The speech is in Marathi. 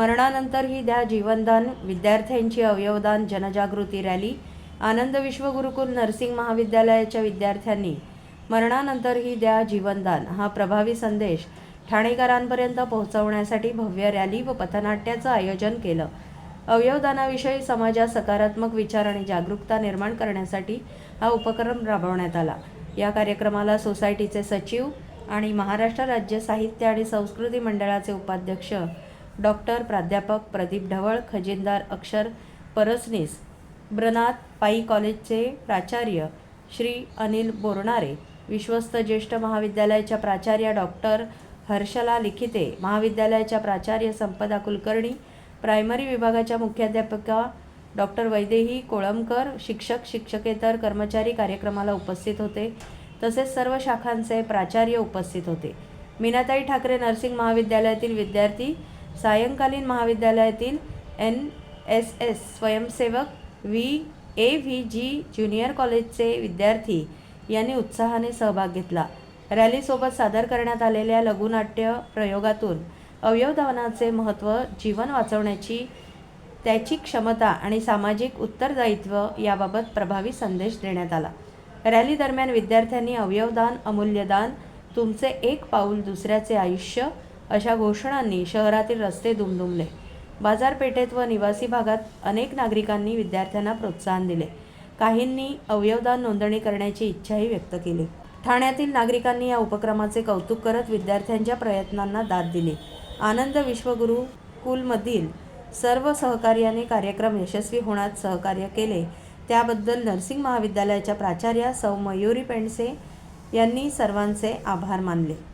मरणानंतरही द्या जीवनदान विद्यार्थ्यांची अवयवदान जनजागृती रॅली आनंद विश्वगुरुकुल नर्सिंग महाविद्यालयाच्या विद्यार्थ्यांनी मरणानंतरही द्या जीवनदान. हा प्रभावी संदेश ठाणेकरांपर्यंत पोहोचवण्यासाठी भव्य रॅली व पथनाट्याचं आयोजन केलं. अवयवदानाविषयी समाजात सकारात्मक विचार आणि जागरूकता निर्माण करण्यासाठी हा उपक्रम राबवण्यात आला. या कार्यक्रमाला सोसायटीचे सचिव आणि महाराष्ट्र राज्य साहित्य आणि संस्कृती मंडळाचे उपाध्यक्ष डॉक्टर प्राध्यापक प्रदीप ढवळ खजिनदार अक्षर परसनीस ब्रनाथ पाई कॉलेजचे प्राचार्य श्री अनिल बोरणारे विश्वस्त ज्येष्ठ महाविद्यालयाच्या प्राचार्य डॉक्टर हर्षला लिखिते महाविद्यालयाच्या प्राचार्य संपदा कुलकर्णी प्रायमरी विभागाच्या मुख्याध्यापिका डॉक्टर वैदेही कोळंबकर शिक्षक शिक्षकेतर कर्मचारी कार्यक्रमाला उपस्थित होते. तसेच सर्व शाखांचे प्राचार्य उपस्थित होते. मीनाताई ठाकरे नर्सिंग महाविद्यालयातील विद्यार्थी सायंकालीन महाविद्यालयातील एन एस एस स्वयंसेवक V A V G junior कॉलेजचे विद्यार्थी यांनी उत्साहाने सहभाग घेतला. रॅलीसोबत सादर करण्यात आलेल्या लघुनाट्य प्रयोगातून अवयवदानाचे महत्त्व जीवन वाचवण्याची त्याची क्षमता आणि सामाजिक उत्तरदायित्व याबाबत प्रभावी संदेश देण्यात आला. रॅली दरम्यान विद्यार्थ्यांनी अवयवदान अमूल्यदान तुमचे एक पाऊल दुसऱ्याचे आयुष्य अशा घोषणांनी शहरातील रस्ते दुमदुमले. बाजारपेठेत व निवासी भागात अनेक नागरिकांनी विद्यार्थ्यांना प्रोत्साहन दिले. काहींनी अवयवदान नोंदणी करण्याची इच्छाही व्यक्त केली. ठाण्यातील नागरिकांनी या उपक्रमाचे कौतुक करत विद्यार्थ्यांच्या प्रयत्नांना दाद दिली. आनंद विश्वगुरुकुलमधील सर्व सहकार्याने कार्यक्रम यशस्वी होण्यात सहकार्य केले. त्याबद्दल नर्सिंग महाविद्यालयाच्या प्राचार्या सौ मयुरी पेंडसे यांनी सर्वांचे आभार मानले.